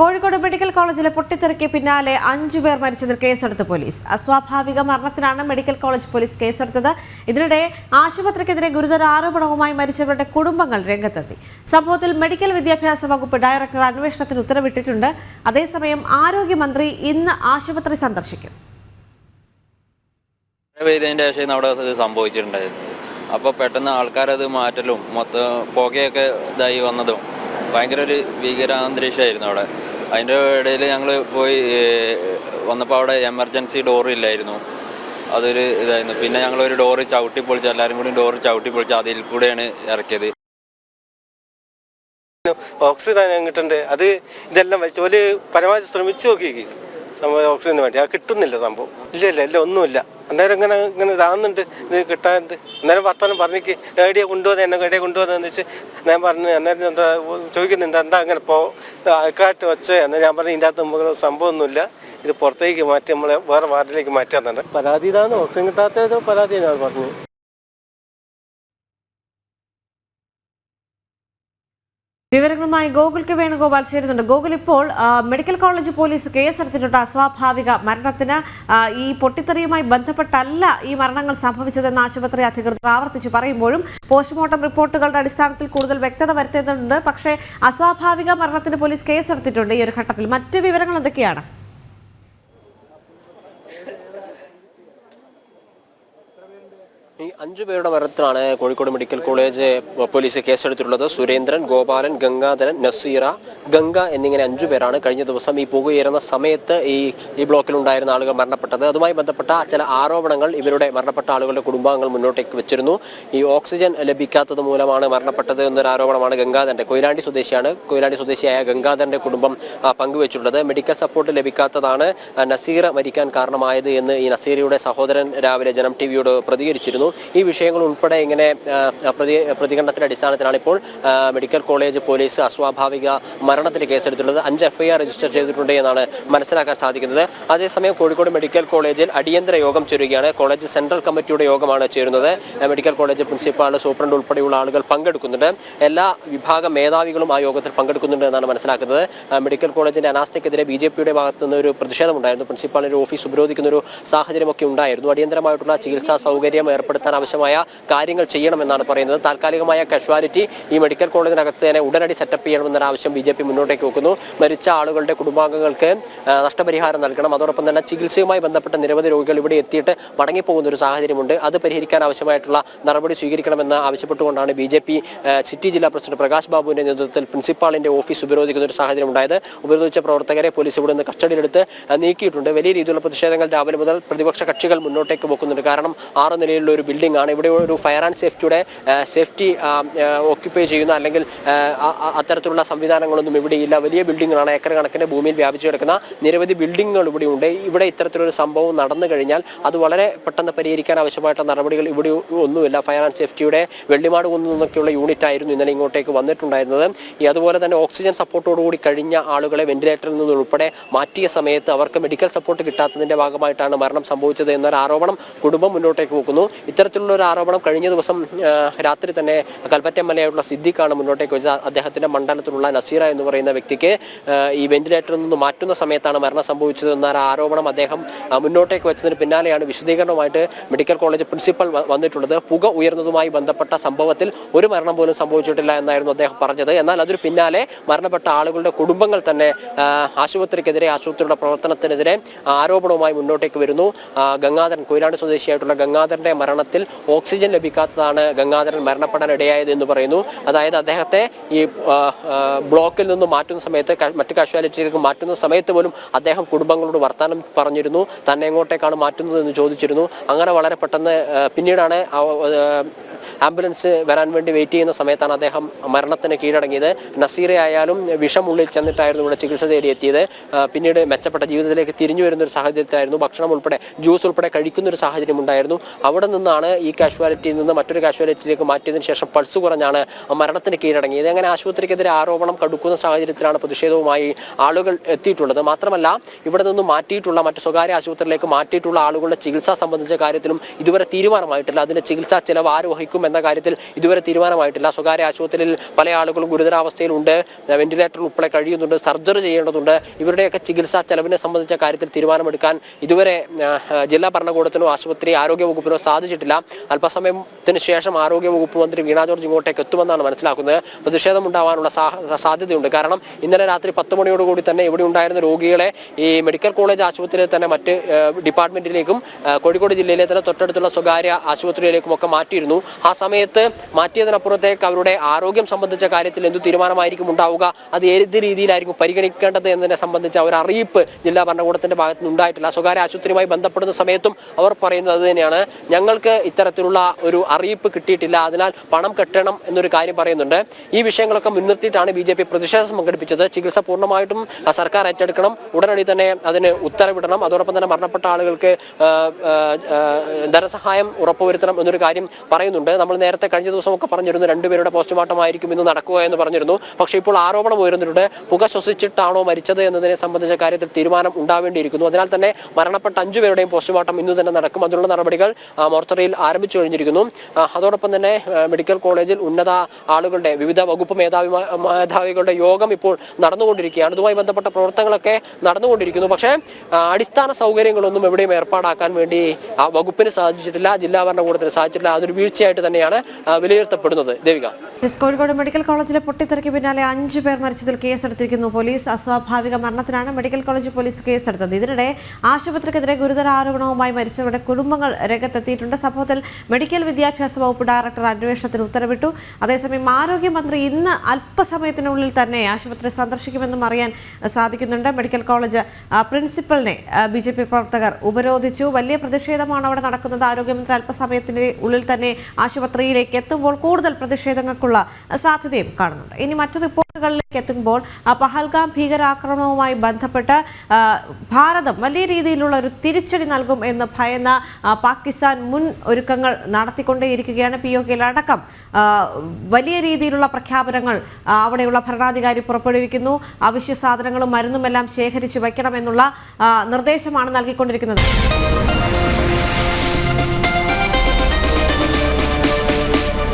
Kozhikode medical കോളേജിലെ പൊട്ടിത്തെറിക്ക് പിന്നാലെ അഞ്ചു പേർ മരിച്ചതിൽ കേസെടുത്ത് പോലീസ്. അസ്വാഭാവിക മരണത്തിനാണ് മെഡിക്കൽ കോളേജ് പോലീസ് കേസെടുത്തത്. ഇതിനിടെ ആശുപത്രിക്കെതിരെ ഗുരുതര ആരോപണവുമായി മരിച്ചവരുടെ കുടുംബങ്ങൾ രംഗത്തെത്തി. സംഭവത്തിൽ മെഡിക്കൽ വിദ്യാഭ്യാസ വകുപ്പ് ഡയറക്ടർ അന്വേഷണത്തിന് ഉത്തരവിട്ടിട്ടുണ്ട്. അതേസമയം ആരോഗ്യമന്ത്രി ഇന്ന് ആശുപത്രി സന്ദർശിക്കും. അപ്പോൾ പെട്ടെന്ന് ആൾക്കാരത് മാറ്റലും മൊത്തം പുകയൊക്കെ ഇതായി വന്നതും ഭയങ്കര ഒരു ഭീകരാന്തരീക്ഷമായിരുന്നു അവിടെ. അതിന്റെ ഇടയിൽ ഞങ്ങൾ പോയി വന്നപ്പോൾ അവിടെ എമർജൻസി ഡോർ ഇല്ലായിരുന്നു. അതൊരു ഇതായിരുന്നു. പിന്നെ ഞങ്ങൾ ഒരു ഡോറ് ചവിട്ടി പൊളിച്ച് എല്ലാവരും കൂടി ഡോറ് ചവിട്ടി പൊളിച്ച് അതിൽ കൂടെയാണ് ഇറക്കിയത്. ഓക്സിജൻ കിട്ടുന്നുണ്ട് അത് ഇതെല്ലാം വലിച്ചു ഒരു പരമാവധി ശ്രമിച്ചു നോക്കി സംഭവം ഓക്സിജന് വേണ്ടി. അത് കിട്ടുന്നില്ല സംഭവം. ഇല്ല ഇല്ല ഇല്ല ഒന്നുമില്ല. അന്നേരം ഇങ്ങനെ ഇങ്ങനെ ഇതാകുന്നുണ്ട് ഇത് കിട്ടാണ്ട്. അന്നേരം വർത്താനം പറഞ്ഞിക്ക് ഏടിയെ കൊണ്ടുവന്ന് എന്നെ ഏടിയെ കൊണ്ടുവന്നതെന്ന് വെച്ച് ഞാൻ പറഞ്ഞു അന്നേരം എന്താ ചോദിക്കുന്നുണ്ട് എന്താ അങ്ങനെ പോ ആൾക്കാട്ട് വെച്ച്? എന്നാൽ ഞാൻ പറഞ്ഞു ഇതിന്റെ അകത്ത് നമുക്ക് സംഭവമൊന്നുമില്ല. ഇത് പുറത്തേക്ക് മാറ്റി നമ്മളെ വേറെ വാർഡിലേക്ക് മാറ്റാന്നുണ്ട് പരാതി ഇതാണ്. ഓക്സിജൻ കിട്ടാത്തത് പരാതി ഞാൻ പറഞ്ഞു വിവരങ്ങളുമായി ഗോകുൽക്ക് വേണുഗോപാൽ ചേരുന്നുണ്ട്. ഗോകുൽ ഇപ്പോൾ മെഡിക്കൽ കോളേജ് പോലീസ് കേസെടുത്തിട്ടുണ്ട്. അസ്വാഭാവിക മരണത്തിന് ഈ പൊട്ടിത്തെറിയുമായി ബന്ധപ്പെട്ടല്ല ഈ മരണങ്ങൾ സംഭവിച്ചതെന്ന് ആശുപത്രി അധികൃതർ ആവർത്തിച്ച്. പറയുമ്പോഴും പോസ്റ്റ്മോർട്ടം റിപ്പോർട്ടുകളുടെ അടിസ്ഥാനത്തിൽ കൂടുതൽ വ്യക്തത വരുത്തേണ്ടതുണ്ട്. പക്ഷേ അസ്വാഭാവിക മരണത്തിന് പോലീസ് കേസെടുത്തിട്ടുണ്ട് ഈ ഒരു ഘട്ടത്തിൽ. മറ്റ് വിവരങ്ങൾ എന്തൊക്കെയാണ്? ഈ അഞ്ചു പേരുടെ മരണത്തിലാണ് കോഴിക്കോട് മെഡിക്കൽ കോളേജ് പോലീസ് കേസെടുത്തിട്ടുള്ളത്. സുരേന്ദ്രൻ ഗോപാലൻ ഗംഗാധരൻ നസീറ ഗംഗ എന്നിങ്ങനെ അഞ്ചു പേരാണ് കഴിഞ്ഞ ദിവസം ഈ പുകയേറുന്ന സമയത്ത് ഈ ഈ ബ്ലോക്കിലുണ്ടായിരുന്ന ആളുകൾ മരണപ്പെട്ടത്. അതുമായി ബന്ധപ്പെട്ട ചില ആരോപണങ്ങൾ ഇവരുടെ മരണപ്പെട്ട ആളുകളുടെ കുടുംബാംഗങ്ങൾ മുന്നോട്ടേക്ക് വെച്ചിരുന്നു. ഈ ഓക്സിജൻ ലഭിക്കാത്തത് മൂലമാണ് മരണപ്പെട്ടത് എന്നൊരു ആരോപണമാണ് ഗംഗാധരന്റെ കൊയിലാണ്ടി സ്വദേശിയാണ്. കൊയിലാണ്ടി സ്വദേശിയായ ഗംഗാധരന്റെ കുടുംബം പങ്കുവച്ചിട്ടുള്ളത്. മെഡിക്കൽ സപ്പോർട്ട് ലഭിക്കാത്തതാണ് നസീറ മരിക്കാൻ കാരണമായത് എന്ന് ഈ നസീറയുടെ സഹോദരൻ രാവിലെ ജനം ടി വിയോട് പ്രതികരിച്ചിരുന്നു. ഈ വിഷയങ്ങൾ ഉൾപ്പെടെ ഇങ്ങനെ പ്രതി പ്രതികരണത്തിന്റെ അടിസ്ഥാനത്തിലാണ് ഇപ്പോൾ മെഡിക്കൽ കോളേജ് പോലീസ് അസ്വാഭാവിക മരണത്തിന് കേസെടുത്തിട്ടുള്ളത്. അഞ്ച് എഫ്ഐആർ രജിസ്റ്റർ ചെയ്തിട്ടുണ്ട് എന്നാണ് മനസ്സിലാക്കാൻ സാധിക്കുന്നത്. അതേസമയം കോഴിക്കോട് മെഡിക്കൽ കോളേജിൽ അടിയന്തര യോഗം ചേരുകയാണ്. കോളേജ് സെൻട്രൽ കമ്മിറ്റിയുടെ യോഗമാണ് ചേരുന്നത്. മെഡിക്കൽ കോളേജ് പ്രിൻസിപ്പാൾ സൂപ്രണ്ട് ഉൾപ്പെടെയുള്ള ആളുകൾ പങ്കെടുക്കുന്നുണ്ട്. എല്ലാ വിഭാഗം മേധാവികളും ആ യോഗത്തിൽ പങ്കെടുക്കുന്നുണ്ട് എന്നാണ് മനസ്സിലാക്കുന്നത്. മെഡിക്കൽ കോളേജിന്റെ അനാസ്ഥയ്ക്കെതിരെ ബി ജെ പിയുടെ ഭാഗത്തു നിന്ന് ഒരു പ്രതിഷേധമുണ്ടായിരുന്നു. പ്രിൻസിപ്പാളിന്റെ ഓഫീസ് ഉപരോധിക്കുന്ന ഒരു സാഹചര്യമൊക്കെ ഉണ്ടായിരുന്നു. അടിയന്തരമായിട്ടുള്ള ചികിത്സാ സൗകര്യം ഏർപ്പെടുത്താൻ ആവശ്യമായ കാര്യങ്ങൾ ചെയ്യണമെന്നാണ് പറയുന്നത്. താൽക്കാലികമായ കാഷ്വാലിറ്റി ഈ മെഡിക്കൽ കോളേജിനകത്ത് തന്നെ ഉടനടി സെറ്റപ്പ് ചെയ്യണമെന്നൊരു ആവശ്യം ബി ജെ പി മുന്നോട്ടേക്ക് വെക്കുന്നു. മരിച്ച ആളുകളുടെ കുടുംബാംഗങ്ങൾക്ക് നഷ്ടപരിഹാരം നൽകണം. അതോടൊപ്പം തന്നെ ചികിത്സയുമായി ബന്ധപ്പെട്ട നിരവധി രോഗികൾ ഇവിടെ എത്തിയിട്ട് മടങ്ങിപ്പോകുന്ന ഒരു സാഹചര്യമുണ്ട്. അത് പരിഹരിക്കാൻ ആവശ്യമായിട്ടുള്ള നടപടി സ്വീകരിക്കണമെന്ന് ആവശ്യപ്പെട്ടുകൊണ്ടാണ് ബി ജെ പി സിറ്റി ജില്ലാ പ്രസിഡന്റ് പ്രകാശ് ബാബുവിന്റെ നേതൃത്വത്തിൽ പ്രിൻസിപ്പാളിന്റെ ഓഫീസ് ഉപരോധിക്കുന്ന ഒരു സാഹചര്യം ഉണ്ടായത്. ഉപരോധിച്ച പ്രവർത്തകരെ പോലീസ് ഇവിടെ നിന്ന് കസ്റ്റഡിയിലെടുത്ത് നീക്കിയിട്ടുണ്ട്. വലിയ രീതിയിലുള്ള പ്രതിഷേധങ്ങൾ രാവിലെ മുതൽ പ്രതിപക്ഷ കക്ഷികൾ മുന്നോട്ടേക്ക് വെക്കുന്നുണ്ട്. കാരണം ആറ് നിലയിലുള്ള ഒരു ബിൽഡിംഗ് ആണ്. ഇവിടെ ഒരു ഫയർ ആൻഡ് സേഫ്റ്റിയുടെ സേഫ്റ്റി ഓക്യുപ്പൈ ചെയ്യുന്ന അല്ലെങ്കിൽ അത്തരത്തിലുള്ള സംവിധാനങ്ങളൊന്നും ഇവിടെ ഇല്ല. വലിയ ബിൽഡിങ്ങുകളാണ് ഏക്കർ കണക്കിന് ഭൂമിയിൽ വ്യാപിച്ചു കിടക്കുന്ന നിരവധി ബിൽഡിങ്ങുകൾ ഇവിടെ ഉണ്ട്. ഇവിടെ ഇത്തരത്തിലൊരു സംഭവം നടന്നു കഴിഞ്ഞാൽ അത് വളരെ പെട്ടെന്ന് പരിഹരിക്കാൻ ആവശ്യമായിട്ടുള്ള നടപടികൾ ഇവിടെ ഒന്നുമില്ല. Fire and സേഫ്റ്റിയുടെ Vellimad Kunnil നിന്നൊക്കെയുള്ള unit ആയിരുന്നു ഇന്നലെ ഇങ്ങോട്ടേക്ക് വന്നിട്ടുണ്ടായിരുന്നത്. ഈ അതുപോലെ തന്നെ ഓക്സിജൻ സപ്പോർട്ടോടുകൂടി കഴിഞ്ഞ ആളുകളെ വെന്റിലേറ്ററിൽ നിന്ന് ഉൾപ്പെടെ മാറ്റിയ സമയത്ത് അവർക്ക് മെഡിക്കൽ സപ്പോർട്ട് കിട്ടാത്തതിന്റെ ഭാഗമായിട്ടാണ് മരണം സംഭവിച്ചത് എന്നൊരു ആരോപണം കുടുംബം മുന്നോട്ടേക്ക് വെക്കുന്നു. ഇത്തരത്തിലുള്ള ഒരു ആരോപണം കഴിഞ്ഞ ദിവസം രാത്രി തന്നെ കൽപ്പറ്റ എം എൽ എ ആയിട്ടുള്ള സിദ്ദിഖാണ് മുന്നോട്ടേക്ക് വെച്ചത്. അദ്ദേഹത്തിന്റെ മണ്ഡലത്തിലുള്ള നസീറ എന്ന് പറയുന്ന വ്യക്തിക്ക് ഈ വെന്റിലേറ്ററിൽ നിന്ന് മാറ്റുന്ന സമയത്താണ് മരണം സംഭവിച്ചത് ആരോപണം അദ്ദേഹം മുന്നോട്ടേക്ക് വെച്ചതിന് പിന്നാലെയാണ് വിശദീകരണവുമായിട്ട് മെഡിക്കൽ കോളേജ് പ്രിൻസിപ്പൽ വന്നിട്ടുള്ളത്. പുക ഉയർന്നതുമായി ബന്ധപ്പെട്ട സംഭവത്തിൽ ഒരു മരണം പോലും സംഭവിച്ചിട്ടില്ല എന്നായിരുന്നു അദ്ദേഹം പറഞ്ഞത്. എന്നാൽ അതിന് പിന്നാലെ മരണപ്പെട്ട ആളുകളുടെ കുടുംബങ്ങൾ തന്നെ ആശുപത്രിക്കെതിരെ ആശുപത്രിയുടെ പ്രവർത്തനത്തിനെതിരെ ആരോപണവുമായി മുന്നോട്ടേക്ക് വരുന്നു. ഗംഗാധരൻ കൊയിലാണ്ട് സ്വദേശിയായിട്ടുള്ള ഗംഗാധരന്റെ മരണത്തിൽ ഓക്സിജൻ ലഭിക്കാത്തതാണ് ഗംഗാധരൻ മരണപ്പെടാൻ ഇടയായത് എന്ന് പറയുന്നു. അതായത് അദ്ദേഹത്തെ ഈ ബ്ലോക്കിൽ നിന്ന് മാറ്റുന്ന സമയത്ത് മറ്റ് കാഷ്വാലിറ്റിയിലേക്ക് മാറ്റുന്ന സമയത്ത് പോലും അദ്ദേഹം കുടുംബങ്ങളോട് വർത്തമാനം പറഞ്ഞിരുന്നു. തന്നെ എങ്ങോട്ടേക്കാണ് മാറ്റുന്നത് എന്ന് ചോദിച്ചിരുന്നു. അങ്ങനെ വളരെ പെട്ടെന്ന് പിന്നീടാണ് ആംബുലൻസ് വരാൻ വേണ്ടി വെയിറ്റ് ചെയ്യുന്ന സമയത്താണ് അദ്ദേഹം മരണത്തിന് കീഴടങ്ങിയത്. നസീറെ ആയാലും വിഷമുള്ളിൽ ചെന്നിട്ടായിരുന്നു ഇവിടെ ചികിത്സ തേടി എത്തിയത് പിന്നീട് മെച്ചപ്പെട്ട ജീവിതത്തിലേക്ക് തിരിഞ്ഞു വരുന്ന ഒരു സാഹചര്യത്തിലായിരുന്നു. ഭക്ഷണം ഉൾപ്പെടെ ജ്യൂസ് ഉൾപ്പെടെ കഴിക്കുന്ന ഒരു സാഹചര്യം ഉണ്ടായിരുന്നു. അവിടെ നിന്നാണ് ഈ കാഷ്വാലിറ്റിയിൽ നിന്ന് മറ്റൊരു കാഷ്വാലിറ്റിയിലേക്ക് മാറ്റിയതിനു ശേഷം പൾസ് കുറഞ്ഞാണ് മരണത്തിന് കീഴടങ്ങിയത്. അങ്ങനെ ആശുപത്രിക്കെതിരെ ആരോപണം കടുക്കുന്ന സാഹചര്യത്തിലാണ് പ്രതിഷേധവുമായി ആളുകൾ എത്തിയിട്ടുള്ളത്. മാത്രമല്ല ഇവിടെ നിന്ന് മാറ്റിയിട്ടുള്ള മറ്റ് സ്വകാര്യ ആശുപത്രിയിലേക്ക് മാറ്റിയിട്ടുള്ള ആളുകളുടെ ചികിത്സ സംബന്ധിച്ച കാര്യത്തിലും ഇതുവരെ തീരുമാനമായിട്ടില്ല. അതിന്റെ ചികിത്സാ ചെലവ് ആര് വഹിക്കും എന്ന കാര്യത്തിൽ ഇതുവരെ തീരുമാനമായിട്ടില്ല. സ്വകാര്യ ആശുപത്രിയിൽ പല ആളുകളും ഗുരുതരാവസ്ഥയിലുണ്ട്. വെന്റിലേറ്ററിൽ ഉൾപ്പെടെ കഴിയുന്നുണ്ട് സർജറി ചെയ്യേണ്ടതുണ്ട്. ഇവരുടെയൊക്കെ ചികിത്സാ ചെലവിനെ സംബന്ധിച്ച കാര്യത്തിൽ തീരുമാനമെടുക്കാൻ ഇതുവരെ ജില്ലാ ഭരണകൂടത്തിനോ ആശുപത്രി ആരോഗ്യ വകുപ്പിനോ സാധിച്ചിട്ടില്ല. അല്പസമയത്തിന് ശേഷം ആരോഗ്യ വകുപ്പ് മന്ത്രി വീണ ജോർജ് ഇങ്ങോട്ടേക്ക് എത്തുമെന്നാണ് മനസ്സിലാക്കുന്നത്. പ്രതിഷേധം ഉണ്ടാവാനുള്ള സാധ്യതയുണ്ട്. കാരണം ഇന്നലെ രാത്രി പത്ത് മണിയോടുകൂടി തന്നെ ഇവിടെ ഉണ്ടായിരുന്ന രോഗികളെ ഈ മെഡിക്കൽ കോളേജ് ആശുപത്രിയിൽ തന്നെ മറ്റ് ഡിപ്പാർട്ട്മെന്റിലേക്കും കോഴിക്കോട് ജില്ലയിലെ തന്നെ തൊട്ടടുത്തുള്ള സ്വകാര്യ ആശുപത്രിയിലേക്കും ഒക്കെ മാറ്റിയിരുന്നു. ആ സമയത്ത് മാറ്റിയതിനപ്പുറത്തേക്ക് അവരുടെ ആരോഗ്യം സംബന്ധിച്ച കാര്യത്തിൽ എന്തു തീരുമാനമായിരിക്കും ഉണ്ടാവുക? അത് ഏത് രീതിയിലായിരിക്കും പരിഗണിക്കേണ്ടത് എന്നതിനെ സംബന്ധിച്ച ഒരു അറിയിപ്പ് ജില്ലാ ഭരണകൂടത്തിന്റെ ഭാഗത്ത് നിന്ന് ഉണ്ടായിട്ടില്ല. സ്വകാര്യ ആശുപത്രിയുമായി ബന്ധപ്പെടുന്ന സമയത്തും അവർ പറയുന്നത് അത് തന്നെയാണ്. ഞങ്ങൾക്ക് ഇത്തരത്തിലുള്ള ഒരു അറിയിപ്പ് കിട്ടിയിട്ടില്ല. അതിനാൽ പണം കെട്ടണം എന്നൊരു കാര്യം പറയുന്നുണ്ട്. ഈ വിഷയങ്ങളൊക്കെ മുൻനിർത്തിയിട്ടാണ് ബി ജെ പി പ്രതിഷേധം സംഘടിപ്പിച്ചത്. ചികിത്സ പൂർണമായിട്ടും സർക്കാർ ഏറ്റെടുക്കണം. ഉടനടി തന്നെ അതിന് ഉത്തരവിടണം. അതോടൊപ്പം തന്നെ മരണപ്പെട്ട ആളുകൾക്ക് ധനസഹായം ഉറപ്പുവരുത്തണം എന്നൊരു കാര്യം പറയുന്നുണ്ട്. നമ്മൾ നേരത്തെ കഴിഞ്ഞ ദിവസമൊക്കെ പറഞ്ഞിരുന്നു രണ്ടുപേരുടെ പോസ്റ്റ്മോർട്ടം ആയിരിക്കും ഇന്ന് നടക്കുക എന്ന് പറഞ്ഞിരുന്നു. പക്ഷേ ഇപ്പോൾ ആരോപണം ഉയർന്നിട്ടുണ്ട് പുക ശ്വസിച്ചിട്ടാണോ മരിച്ചത് എന്നതിനെ സംബന്ധിച്ച കാര്യത്തിൽ തീരുമാനം ഉണ്ടാവേണ്ടിയിരിക്കുന്നു. അതിനാൽ തന്നെ മരണപ്പെട്ട അഞ്ചു പേരുടെയും പോസ്റ്റ്മോർട്ടം ഇന്ന് തന്നെ നടക്കും. അതിനുള്ള നടപടികൾ മോർച്ചറിയിൽ ആരംഭിച്ചു കഴിഞ്ഞിരിക്കുന്നു. അതോടൊപ്പം തന്നെ മെഡിക്കൽ കോളേജിൽ ഉന്നത ആളുകളുടെ വിവിധ വകുപ്പ് മേധാവി മേധാവികളുടെ യോഗം ഇപ്പോൾ നടന്നുകൊണ്ടിരിക്കുകയാണ്. ഇതുമായി ബന്ധപ്പെട്ട പ്രവർത്തനങ്ങളൊക്കെ നടന്നുകൊണ്ടിരിക്കുന്നു. പക്ഷേ അടിസ്ഥാന സൗകര്യങ്ങളൊന്നും എവിടെയും ഏർപ്പാടാക്കാൻ വേണ്ടി ആ വകുപ്പിന് സാധിച്ചിട്ടില്ല. ജില്ലാ ഭരണകൂടത്തിന് സാധിച്ചിട്ടില്ല. അതൊരു വീഴ്ചയായിട്ട് തന്നെയാണ് വിലയിരുത്തപ്പെടുന്നത്. ദേവിക. കോഴിക്കോട് മെഡിക്കൽ കോളേജിലെ പൊട്ടിത്തെറിക്ക് പിന്നാലെ അഞ്ചു പേർ മരിച്ചതിൽ കേസെടുത്തിരിക്കുന്നു പോലീസ്. അസ്വാഭാവിക മരണത്തിനാണ് മെഡിക്കൽ കോളേജ് പോലീസ് കേസെടുത്തത്. ഇതിനിടെ ആശുപത്രിക്കെതിരെ ഗുരുതര ആരോപണവുമായി മരിച്ചവരുടെ കുടുംബങ്ങൾ രംഗത്തെത്തിയിട്ടുണ്ട്. സംഭവത്തിൽ മെഡിക്കൽ വിദ്യാഭ്യാസ വകുപ്പ് ഡയറക്ടർ അന്വേഷണത്തിന് ഉത്തരവിട്ടു. അതേസമയം ആരോഗ്യമന്ത്രി ഇന്ന് അല്പസമയത്തിനുള്ളിൽ തന്നെ ആശുപത്രി സന്ദർശിക്കുമെന്നും അറിയാൻ സാധിക്കുന്നുണ്ട്. മെഡിക്കൽ കോളേജ് പ്രിൻസിപ്പലിനെ ബി ജെ പി പ്രവർത്തകർ ഉപരോധിച്ചു. വലിയ പ്രതിഷേധമാണ് അവിടെ നടക്കുന്നത്. ആരോഗ്യമന്ത്രി അല്പസമയത്തിന് ഉള്ളിൽ തന്നെ ആശുപത്രിയിലേക്ക് എത്തുമ്പോൾ കൂടുതൽ പ്രതിഷേധങ്ങൾക്കുള്ള സാധ്യതയും കാണുന്നുണ്ട്. ഇനി മറ്റു റിപ്പോർട്ടുകളിലേക്ക് എത്തുമ്പോൾ പഹൽഗാം ഭീകരാക്രമണവുമായി ബന്ധപ്പെട്ട് ഭാരതം വലിയ രീതിയിലുള്ള ഒരു തിരിച്ചടി നൽകും എന്ന് ഭയന്ന പാകിസ്ഥാൻ മുൻ ഒരുക്കങ്ങൾ നടത്തിക്കൊണ്ടേയിരിക്കുകയാണ്. പി ഒ വലിയ രീതിയിലുള്ള പ്രഖ്യാപനങ്ങൾ അവിടെയുള്ള ഭരണാധികാരി പുറപ്പെടുവിക്കുന്നു. അവശ്യ സാധനങ്ങളും മരുന്നുമെല്ലാം ശേഖരിച്ച് വയ്ക്കണമെന്നുള്ള നിർദ്ദേശമാണ് നൽകിക്കൊണ്ടിരിക്കുന്നത്.